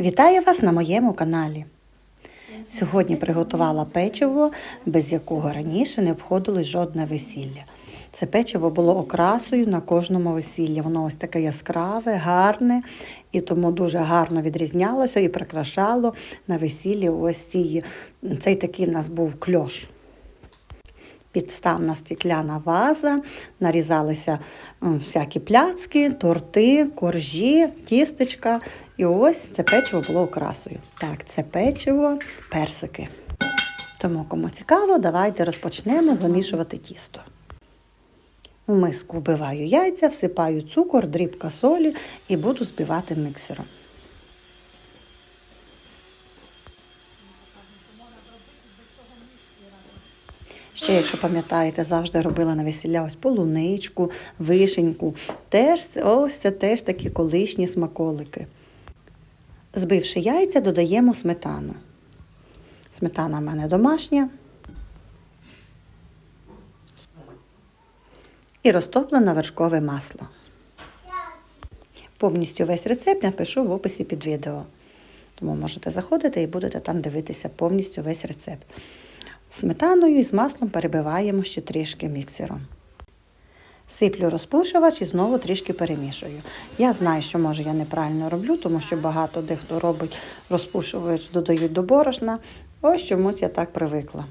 Вітаю вас на моєму каналі. Сьогодні приготувала печиво, без якого раніше не обходилось жодне весілля. Це печиво було окрасою на кожному весіллі. Воно ось таке яскраве, гарне, і тому дуже гарно відрізнялося і прикрашало на весіллі ось ці, цей такий в нас був кльош підставна стекляна ваза, нарізалися всякі пляцки, торти, коржі, тістечка. І ось це печиво було окрасою. Так, це печиво, персики. Тому, кому цікаво, давайте розпочнемо замішувати тісто. У миску вбиваю яйця, всипаю цукор, дрібка солі і буду збивати миксером. Ще, якщо пам'ятаєте, завжди робила на весілля ось полуничку, вишеньку. Теж ось це теж такі колишні смаколики. Збивши яйця, додаємо сметану. Сметана в мене домашня. І розтоплене вершкове масло. Повністю весь рецепт я пишу в описі під відео. Тому можете заходити і будете там дивитися повністю весь рецепт. Сметаною і з маслом перебиваємо ще трішки міксером. Сиплю розпушувач і знову трішки перемішую. Я знаю, що може я неправильно роблю, тому що багато дехто робить розпушувач, додають до борошна. Ось чомусь я так привикла.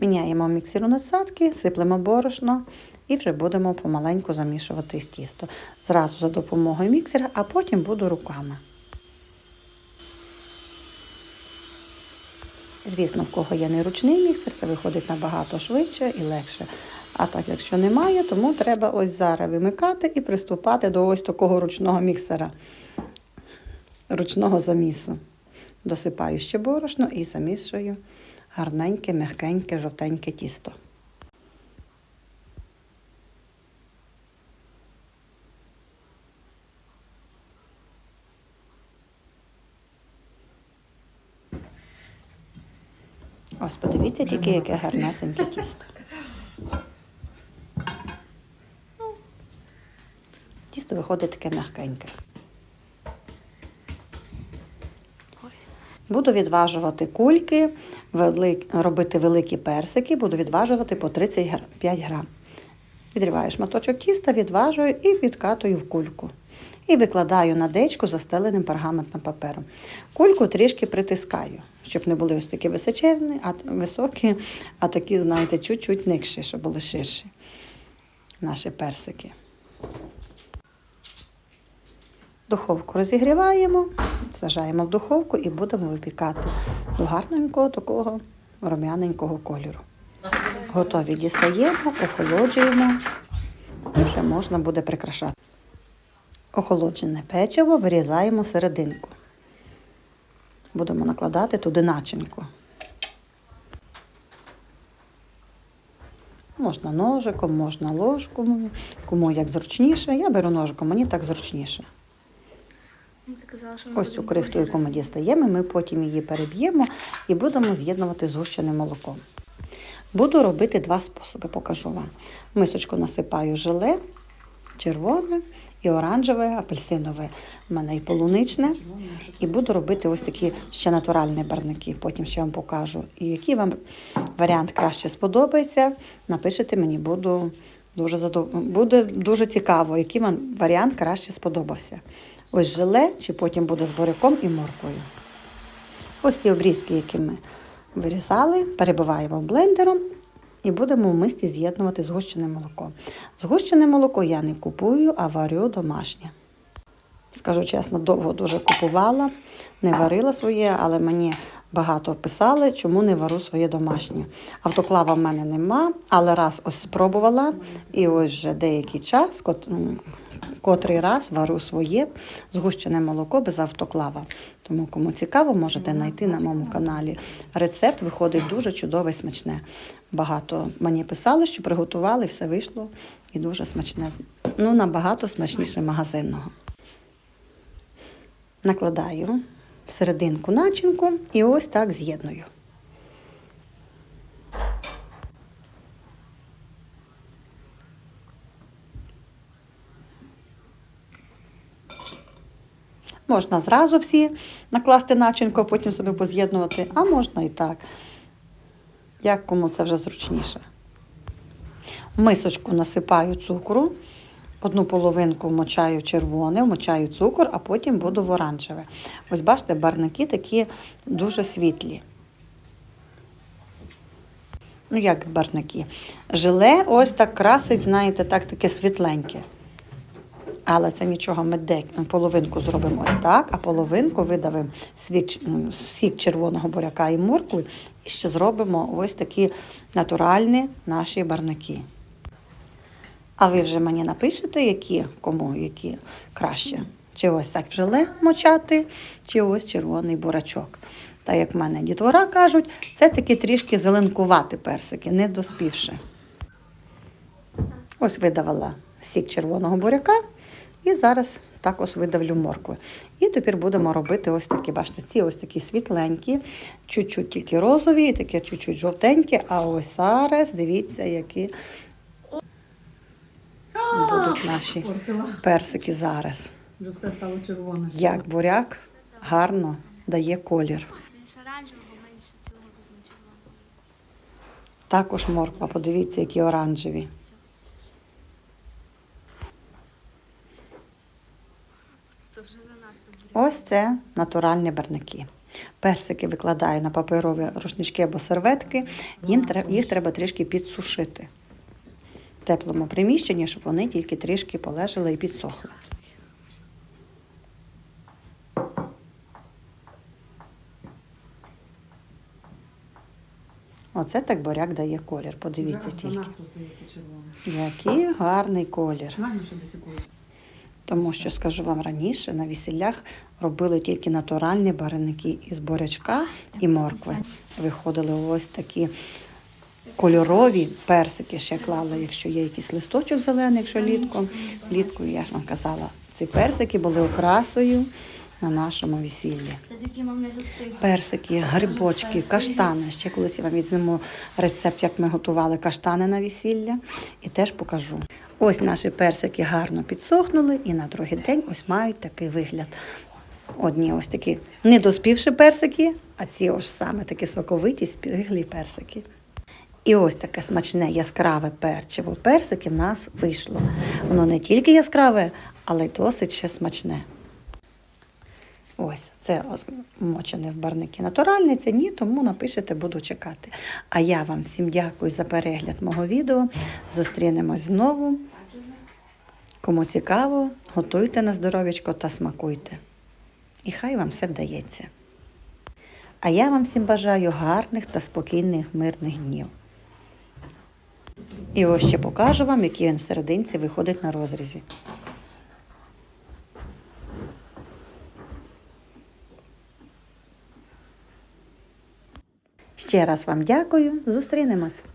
Міняємо міксеру насадки, сиплемо борошно і вже будемо помаленьку замішувати тісто. Зразу за допомогою міксера, а потім буду руками. Звісно, в кого є не ручний міксер, це виходить набагато швидше і легше. А так, якщо немає, тому треба ось зараз вимикати і приступати до ось такого ручного міксера, ручного замісу. Досипаю ще борошно і замішую гарненьке, мягкеньке, жовтеньке тісто. Ось подивіться тільки, яке гарнесеньке тісто. Тісто виходить таке м'якеньке. Буду відважувати кульки, велик- робити великі персики, буду відважувати по 35 грам. Відриваю шматочок тіста, відважую і відкатую в кульку. І викладаю на дечку застеленим пергаментним папером. Кульку трішки притискаю, щоб не були ось такі височерні, а високі, а такі, знаєте, чуть-чуть никші, щоб були ширші наші персики. Духовку розігріваємо, сажаємо в духовку і будемо випікати до гарненького такого рум'яненького кольору. Готові дістаємо, охолоджуємо і вже можна буде прикрашати. Охолоджене печиво вирізаємо серединку. Будемо накладати туди начинку. Можна ножиком, можна ложком, кому як зручніше. Я беру ножиком, мені так зручніше. Ну, Ось цю крихту, яку ми дістаємо, ми потім її переб'ємо і будемо з'єднувати з гущеним молоком. Буду робити два способи, покажу вам. В мисочку насипаю желе, червоне і оранжеве, апельсинове. У мене і полуничне. І буду робити ось такі ще натуральні барники, потім ще вам покажу. І який вам варіант краще сподобається, напишите мені, буду дуже задов... буде дуже цікаво, який вам варіант краще сподобався. Ось желе, чи потім буде з буряком і морквою. Ось ці обрізки, які ми вирізали, перебиваємо блендером і будемо в мисті з'єднувати згущене молоко. Згущене молоко я не купую, а варю домашнє. Скажу чесно, довго дуже купувала, не варила своє, але мені багато писали, чому не вару своє домашнє. Автоклава в мене нема, але раз ось спробувала, і ось вже деякий час, кот- котрий раз вару своє згущене молоко без автоклава. Тому кому цікаво, можете знайти на моєму каналі. Рецепт виходить дуже чудове і смачне. Багато мені писали, що приготували, все вийшло і дуже смачне. Ну, набагато смачніше магазинного. Накладаю в серединку начинку і ось так з'єдную. Можна зразу всі накласти начинку, а потім собі поз'єднувати, а можна і так. Як кому це вже зручніше. Мисочку насипаю цукру, одну половинку вмочаю червоне, вмочаю цукор, а потім буду в оранжеве. Ось бачите, барники такі дуже світлі. Ну, як барники. Желе ось так красить, знаєте, так таке світленьке. Але це нічого, ми дек- половинку зробимо ось так, а половинку видавимо ну, сік червоного буряка і моркви, і ще зробимо ось такі натуральні наші барники. А ви вже мені напишете, які кому які краще. Чи ось так в желе мочати, чи ось червоний бурачок. Та як в мене дітвора кажуть, це такі трішки зеленкувати персики, не доспівши. Ось видавала сік червоного буряка і зараз також видавлю моркви. І тепер будемо робити ось такі, бачите, ось такі світленькі, чуть-чуть тільки розові, таке чуть-чуть жовтеньке, а ось зараз дивіться, які будуть наші персики зараз. Вже все стало червоне. Як буряк гарно дає колір. Також морква, подивіться, які оранжеві. Ось це натуральні барники. Персики викладаю на паперові рушнички або серветки. Їм їх треба трішки підсушити теплому приміщенні, щоб вони тільки трішки полежали і підсохли. Оце так буряк дає колір. Подивіться тільки. Який гарний колір. Тому що скажу вам раніше, на весіллях робили тільки натуральні бараники із борячка і моркви. Виходили ось такі кольорові персики ще клали, якщо є якийсь листочок зелений, якщо літку. Влітку, я ж вам казала, ці персики були окрасою на нашому весіллі. Персики, грибочки, каштани. Ще колись я вам візьму рецепт, як ми готували каштани на весілля, і теж покажу. Ось наші персики гарно підсохнули, і на другий день ось мають такий вигляд. Одні ось такі недоспівші персики, а ці ось саме такі соковиті, спіглі персики. І ось таке смачне яскраве перчиво персики в нас вийшло. Воно не тільки яскраве, але й досить ще смачне. Ось це мочене в барники натуральне, це ні, тому напишете, буду чекати. А я вам всім дякую за перегляд мого відео. Зустрінемось знову. Кому цікаво, готуйте на здоров'ячко та смакуйте. І хай вам все вдається. А я вам всім бажаю гарних та спокійних мирних днів. І ось ще покажу вам, який він всерединці виходить на розрізі. Ще раз вам дякую. Зустрінемось.